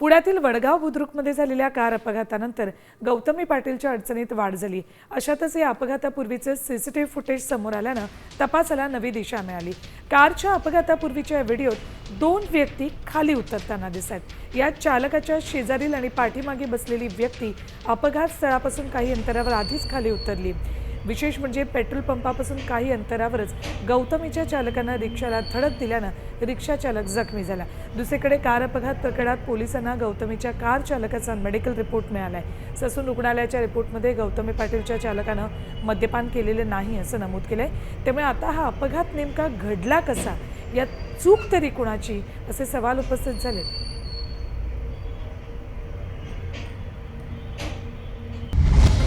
पुण्यातील वडगाव बुद्रुकमध्ये झालेल्या कार अपघातानंतर गौतमी पाटीलच्या अडचणीत वाढ झाली. अशातच या अपघातापूर्वीचे सीसीटीव्ही फुटेज समोर आल्यानं तपासाला नवी दिशा मिळाली. कारच्या अपघातापूर्वीच्या व्हिडिओत दोन व्यक्ती खाली उतरताना दिसत यात चालकाच्या शेजारील आणि पाठीमागे बसलेली व्यक्ती अपघात स्थळापासून काही अंतरावर आधीच खाली उतरली. विशेष म्हणजे पेट्रोल पंपापासून काही अंतरावरच गौतमीच्या चालकानं रिक्षाला धडक दिल्यानं रिक्षा चालक जखमी झाला. दुसरीकडे कार अपघात प्रकरणात पोलिसांना गौतमीच्या कार चालकाचा मेडिकल रिपोर्ट मिळाला आहे ससून रुग्णालयाच्या रिपोर्टमध्ये गौतमी पाटीलच्या चालकानं मद्यपान केलेले नाही असं नमूद केलं आहे त्यामुळे आता हा अपघात नेमका घडला कसा? यात चूक तरी कुणाची? असे सवाल उपस्थित झाले